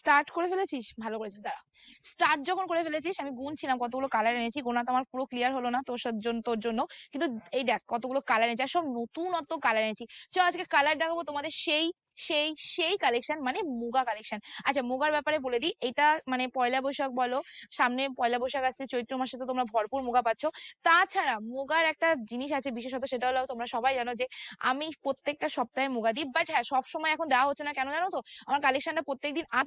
Start করে ফেলেছিস? ভালো করেছিস, দাঁড়া। স্টার্ট যখন করে ফেলেছিস, আমি গুনছিলাম, কতগুলো কালার এনেছি, গোনা তো আমার পুরো ক্লিয়ার হলো না তোর জন্য তোর জন্য। কিন্তু এই দেখ, কতগুলো কালার এনেছি, আর সব নতুন অত কালার এনেছি। চ আজকে কালার দেখাবো তোমাদের সেই সেই সেই কালেকশন মানে মুগা কালেকশন আচ্ছা মুগার ব্যাপারে বলে দিই, এটা মানে পয়লা বৈশাখ বলো, সামনে পয়লা বৈশাখ আসছে, চৈত্র মাসে তো তোমরা ভরপুর মুগা পাচ্ছ। তাছাড়া মুগার একটা জিনিস আছে বিশেষত, সেটা হলো তোমরা সবাই জানো যে, আমি প্রত্যেকটা সপ্তাহে মুগা দিই বাট হ্যাঁ সব সময় এখন দেওয়া হচ্ছে না। কেন জানো তো? আমার কালেকশনটা প্রত্যেকদিন আপ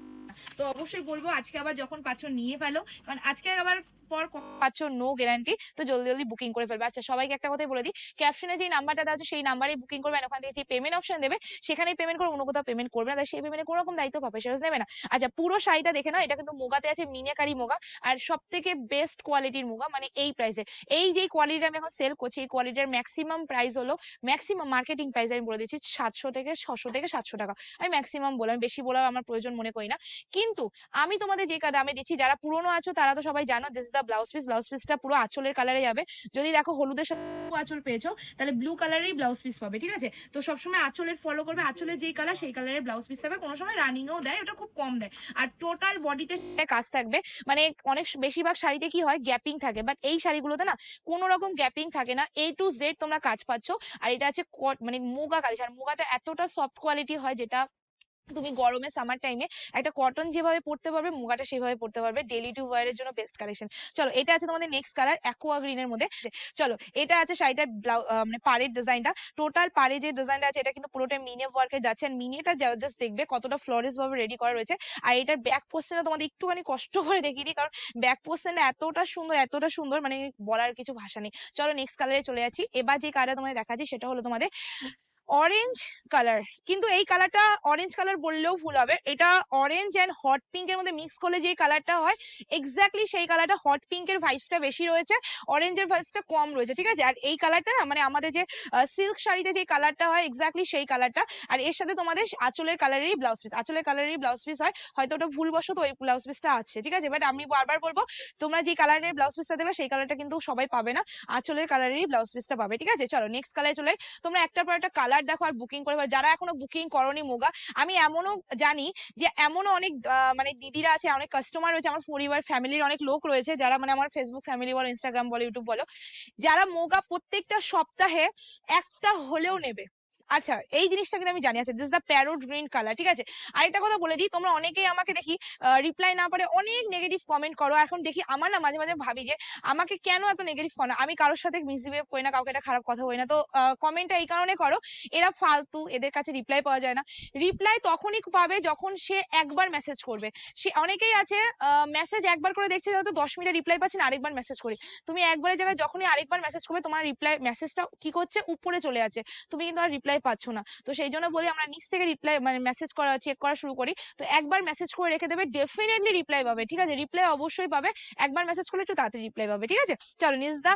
তো অবশ্যই বলব, আজকে আবার যখন পাচ্ছ নিয়ে ফেলো। কারণ আজকে আবার পর পাচ্ছ নো গ্যারান্টি তো জলদি জলদি বুকিং করে ফেলবে। আচ্ছা সবাইকে একটা কথাই বলে দিই ক্যাপশনে যে নাম্বারটা দেওয়া আছে, সেই নাম্বারে বুকিং করবেন ওখান থেকে যে পেমেন্ট অপশন দেবে, সেখানেই পেমেন্ট করে অন্য কোথাও পেমেন্ট করবে না। তাই সেই পেমেন্টে কোনো রকম দায়িত্ব পাবে সেরকম নেবে না। আচ্ছা পুরো শাড়িটা দেখে নাও, এটা কিন্তু মুগাতে আছে মিনিয়াকারি মুগা, আর সব থেকে বেস্ট কোয়ালিটির মুগা মানে এই প্রাইসে এই যে কোয়ালিটি আমি এখন সেল করছি, এই কোয়ালিটির ম্যাক্সিমাম প্রাইস হলো ম্যাক্সিমাম মার্কেটিং প্রাইস আমি বলে দিচ্ছি, সাতশো থেকে ছশো থেকে সাতশো টাকা। আমি ম্যাক্সিমাম বললাম, বেশি বলার আমার প্রয়োজন মনে করি না। কিন্তু আমি তোমাদের যে দামে দিচ্ছি, যারা পুরনো আছো, তারা তো সবাই জানো this the blouse piece blouse পিসটা পুরো আঁচলের কালারে যাবে। যদি দেখো হলুদের সাথে আঁচল পেয়েছ, তাহলে ব্লু কালারেরই ব্লাউজ পিস পাবে, ঠিক আছে? তো সবসময় আঁচলের ফলো করবে, আঁচলের যেই কালার সেই কালারের ব্লাউজ পিস পাবে। কোনো সময় রানিং এও দেয়, ওটা খুব কম দেয়। আর টোটাল বডিতে কাজ থাকবে মানে অনেক বেশিরভাগ শাড়িতে কি হয় গ্যাপিং থাকে। বাট এই শাড়িগুলোতে না, কোনো রকম গ্যাপিং থাকে না। এ টু জেড তোমরা কাজ পাচ্ছ। আর এটা আছে মানে মুগা কালেকশন। মুগাতে এতটা সফট কোয়ালিটি হয় যেটা তুমি গরমে সামার টাইমে একটা কটন যেভাবে পড়তে পারবে, মুগাটা সেভাবে পড়তে পারবে। ডেলি টু ওয়ার জন্য বেস্ট কালেকশন চলো, এটা আছে তোমাদের নেক্সট কালার অ্যাকোয়া গ্রিনের মধ্যে। চলো, এটা আছে শাড়িটার মানে পাড়ের ডিজাইনটা টোটাল পাড়ে যে ডিজাইনটা আছে, এটা কিন্তু পুরোটা মিনে ওয়ার্কে যাচ্ছে। আর মিনেটা জাস্ট দেখবে কতটা ফ্লোরেস ভাবে রেডি করা রয়েছে। আর এটার ব্যাক পোস্টটা তোমাদের একটুখানি কষ্ট করে দেখিয়ে দিই, কারণ ব্যাক পোস্টটা এতটা সুন্দর এতটা সুন্দর মানে বলার কিছু ভাষা নেই। চলো নেক্সট কালারে চলে যাচ্ছি। এবার যে কালারটা তোমাদের দেখাচ্ছি, সেটা হলো তোমাদের অরেঞ্জ কালার কিন্তু এই কালারটা অরেঞ্জ কালার বললেও ভুল হবে। এটা অরেঞ্জ অ্যান্ড হট পিঙ্ক এর মধ্যে মিক্স করলে যে কালারটা হয় এক্স্যাক্টলি সেই কালারটা হট পিঙ্ক পিঙ্কের ভাইবসটা বেশি রয়েছে অরেঞ্জের ভাইবসটা কম রয়েছে, ঠিক আছে? আর এই কালারটা না মানে আমাদের যে সিল্ক শাড়িতে যে কালারটা হয় এক্স্যাক্টলি সেই কালারটা আর এর সাথে তোমাদের আঁচলের কালারেরই ব্লাউজ পিস আঁচলের কালারেরই ব্লাউজ পিস হয়, হয়তো ওটা ভুলবশত ওই ব্লাউজ পিসটা আছে, ঠিক আছে? বাট আমি বারবার বলব, তোমরা যে কালারের ব্লাউজ পিসটা দেবে, সেই কালারটা কিন্তু সবাই পাবে না, আঁচলের কালারেরই ব্লাউজ পিসটা পাবে, ঠিক আছে? চলো নেক্সট কালারে চলে তোমরা একটার পর একটা কালার দেখো আর বুকিং করে যারা এখনও বুকিং করনি মোগা, আমি এমনও জানি যে এমনও অনেক মানে দিদিরা আছে, অনেক কাস্টমার রয়েছে, আমার পরিবার ফ্যামিলির অনেক লোক রয়েছে যারা মানে আমার ফেসবুক ফ্যামিলি বলো ইনস্টাগ্রাম বলো ইউটিউব বলো, যারা মোগা প্রত্যেকটা সপ্তাহে একটা হলেও নেবে। আচ্ছা এই জিনিসটা কিন্তু আমি জানি। আচ্ছা this the parrot green colour ঠিক আছে? আরেকটা কথা বলে দিই, তোমরা অনেকেই আমাকে দেখি রিপ্লাই না পারে অনেক নেগেটিভ কমেন্ট করো। এখন দেখি, আমার না মাঝে মাঝে ভাবি যে, আমাকে কেন এত নেগেটিভ করো আমি কারোর সাথে মিসবিহেভ করি না, কাউকে একটা খারাপ কথা বলি না। তো কমেন্টটা এই কারণে করো, এরা ফালতু, এদের কাছে রিপ্লাই পাওয়া যায় না। রিপ্লাই তখনই পাবে যখন সে একবার মেসেজ করবে। সে, অনেকেই আছে মেসেজ একবার করে দেখছে হয়তো দশ মিনিটে রিপ্লাই পাচ্ছে না, আরেকবার মেসেজ করি। তুমি একবারের জায়গায় যখনই আরেকবার মেসেজ করবে, তোমার রিপ্লাই মেসেজটা কি করছে? উপরে চলে আছে তুমি কিন্তু আর রিপ্লাই পাচ্ছ না। তো সেই জন্য বলি আমরা নিচ থেকে রিপ্লাই মানে মেসেজ করা চেক করা শুরু করি। তো একবার মেসেজ করে রেখে দেবে ডেফিনেটলি রিপ্লাই পাবে, ঠিক আছে? রিপ্লাই অবশ্যই পাবে। একবার মেসেজ করলে একটু তাড়াতাড়ি রিপ্লাই পাবে, ঠিক আছে? চলো নিজ দা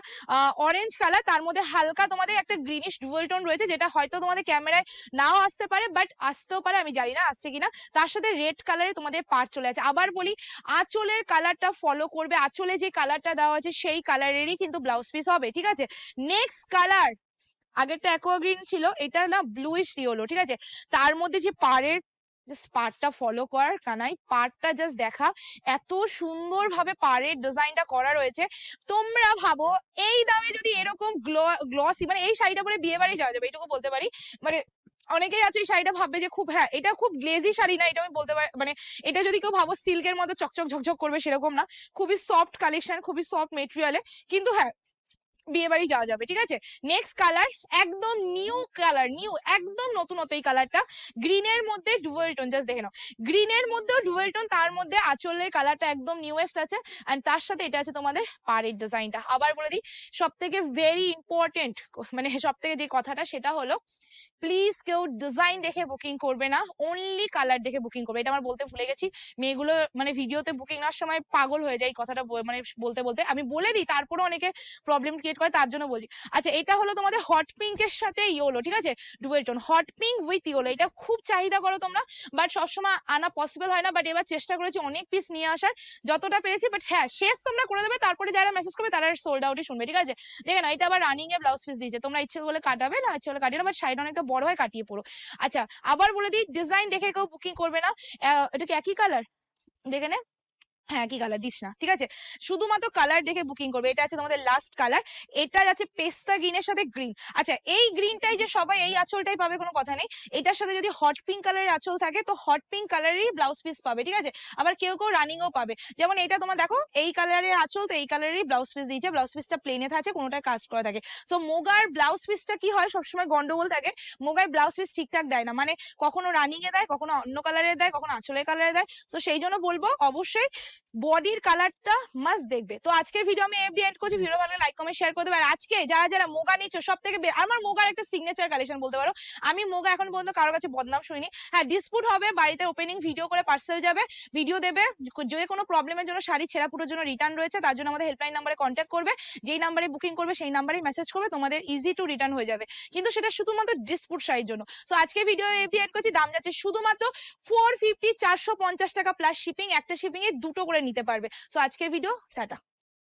অরেঞ্জ কালার তার মধ্যে হালকা তোমাদের একটা গ্রিনিশ ডুয়েল টোন রয়েছে, যেটা হয়তো তোমাদের ক্যামেরায় নাও আসতে পারে বাট আসতেও পারে, আমি জানি না আসছে কিনা। তার সাথে রেড কালারে তোমাদের পার্ট চলে আছে। আবার বলি, আঁচলের কালারটা ফলো করবে। আঁচলে যে কালারটা দেওয়া আছে, সেই কালারেরই কিন্তু ব্লাউজ পিস হবে, ঠিক আছে? নেক্সট কালার আগেরটা অ্যাকোয়া গ্রিন ছিল, এটা না ব্লুইশ রিওলো ঠিক আছে? তার মধ্যে যে পাড়ের জাস্ট পাড়টা ফলো কর কানাই, পাড়টা জাস্ট দেখা। এত সুন্দর ভাবে পাড়ের ডিজাইনটা করা রয়েছে। তোমরা ভাবো, এই দামে যদি এরকম গ্লসি মানে এই শাড়িটা পরে বিয়ে বাড়ি যাওয়া যাবে এইটুকু বলতে পারি। মানে অনেকেই আছে এই শাড়িটা ভাববে যে খুব হ্যাঁ এটা খুব গ্লেজি শাড়ি না, এটা আমি বলতে পারি মানে এটা যদি কেউ ভাবো সিল্কের মতো চকচক ঝকঝক করবে সেরকম না। খুবই সফট কালেকশন খুবই সফট মেটেরিয়ালে কিন্তু হ্যাঁ বিয়ে বাড়ি যাওয়া যাবে, ঠিক আছে? নেক্সট কালার একদম নিউ কালার নিউ একদম নতুনত্ব এই কালারটা গ্রিনের মধ্যে ডুয়েল টোন জাস্ট দেখে নাও। গ্রিনের মধ্যেও ডুয়েল টোন তার মধ্যে আঁচলের কালারটা একদম নিউয়েস্ট আছে। অ্যান্ড তার সাথে এটা আছে তোমাদের পাড়ের ডিজাইনটা আবার বলে দিই সব থেকে ভেরি ইম্পর্টেন্ট মানে সব থেকে যে কথাটা, সেটা হলো প্লিজ কেউ ডিজাইন দেখে বুকিং করবে না অনলি কালার দেখে বুকিং করবে। এটা আমার বলতে ভুলে গেছি। মেয়েগুলো মানে ভিডিওতে বুকিং নেওয়ার সময় পাগল হয়ে যায় কথাটা মানে বলতে বলতে। আমি বলে দিই তারপরে অনেকে প্রবলেম ক্রিয়েট করে, তার জন্য বলছি। আচ্ছা এটা হলো তোমাদের হট পিঙ্কের সাথে ইয়োলো ঠিক আছে? Dual tone hot pink with yellow এটা খুব চাহিদা করো তোমরা। বাট সবসময় আনা পসিবল হয় না বাট এবার চেষ্টা করেছি অনেক পিস নিয়ে আসার, যতটা পেরেছি বাট হ্যাঁ শেষ তোমরা করে দেবে, তারপরে যারা মেসেজ করবে, তারা সোল্ড আউটই শুনবে, ঠিক আছে? দেখে না এটা আবার রানিং এ ব্লাউজ পিস দিয়েছে। তোমরা ইচ্ছে করলে কাটাবে, না ইচ্ছে করলে কাটিয়ে না বাট শাড়িটা অনেকটা বড় হয় কাটিয়ে পড়ো। আচ্ছা আবার বলে দিই ডিজাইন দেখে কেউ বুকিং করবে না। এটা কি একই কালার দেখে নে। হ্যাঁ কি কালার দিস না, ঠিক আছে? শুধুমাত্র কালার দেখে বুকিং করবে, এটা আছে তোমাদের লাস্ট কালার এটা আছে পেস্তা গ্রিনের সাথে গ্রিন আচ্ছা এই গ্রিনটাই যে সবাই, এই আঁচলটাই পাবে, কোনো কথা নেই, এটার সাথে যদি হট পিঙ্ক কালারের আঁচল থাকে, তো হট পিঙ্ক কালারেরই ব্লাউজ পিস পাবে, ঠিক আছে? আবার কেউ কেউ রানিংও পাবে, যেমন এটা তোমার দেখো, এই কালারের আঁচল, তো এই কালারেরই ব্লাউজ পিস দিয়েছে ব্লাউজ পিসটা প্লেনে থাকে, কোনোটায় কাজ করা থাকে। সো মোগার ব্লাউজ পিসটা কি হয়, সবসময় গন্ডগোল থাকে, মোগার ব্লাউজ পিস ঠিকঠাক দেয় না মানে কখনো রানিংয়ে দেয়, কখনো অন্য কালারের দেয়, কখনো আঁচলের কালারে দেয়, তো সেই জন্য বলব, অবশ্যই বডির কালারটা মাস্ট দেখবে। তো আজকের ভিডিও আমি এফডি এন্ড করছি। ভিডিও ভালো লাইক কমেন্ট শেয়ার করে দেবে আর আজকে যারা যারা মোগা নিচ্ছ সব থেকে আমার মোগার একটা সিগনেচার কালেকশন বলতে পারো। আমি মোগা এখন পর্যন্ত কারোর কাছে বদনাম শুনিনি। হ্যাঁ ডিসপুট হবে, বাড়িতে ওপেনিং ভিডিও করে পার্সেল যাবে। ভিডিও দেবে, যে কোনো প্রবলেমের জন্য শাড়ি ছেঁড়া পুরোর জন্য রিটার্ন রয়েছে, তার জন্য আমাদের হেল্পলাইন নাম্বারে কন্ট্যাক্ট করবে। যেই নাম্বারে বুকিং করবে, সেই নাম্বারে মেসেজ করবে, তোমাদের ইজি টু রিটার্ন হয়ে যাবে। কিন্তু সেটা শুধুমাত্র ডিসপুট শাড়ির জন্য। সো আজকে ভিডিও এফডি এন্ড করছি। দাম যাচ্ছে শুধুমাত্র ফোর ফিফটি চারশো পঞ্চাশ টাকা প্লাস শিপিং একটা শিপিং এ দুটো করে নিতে পারবে। সো আজকের ভিডিও টাটা।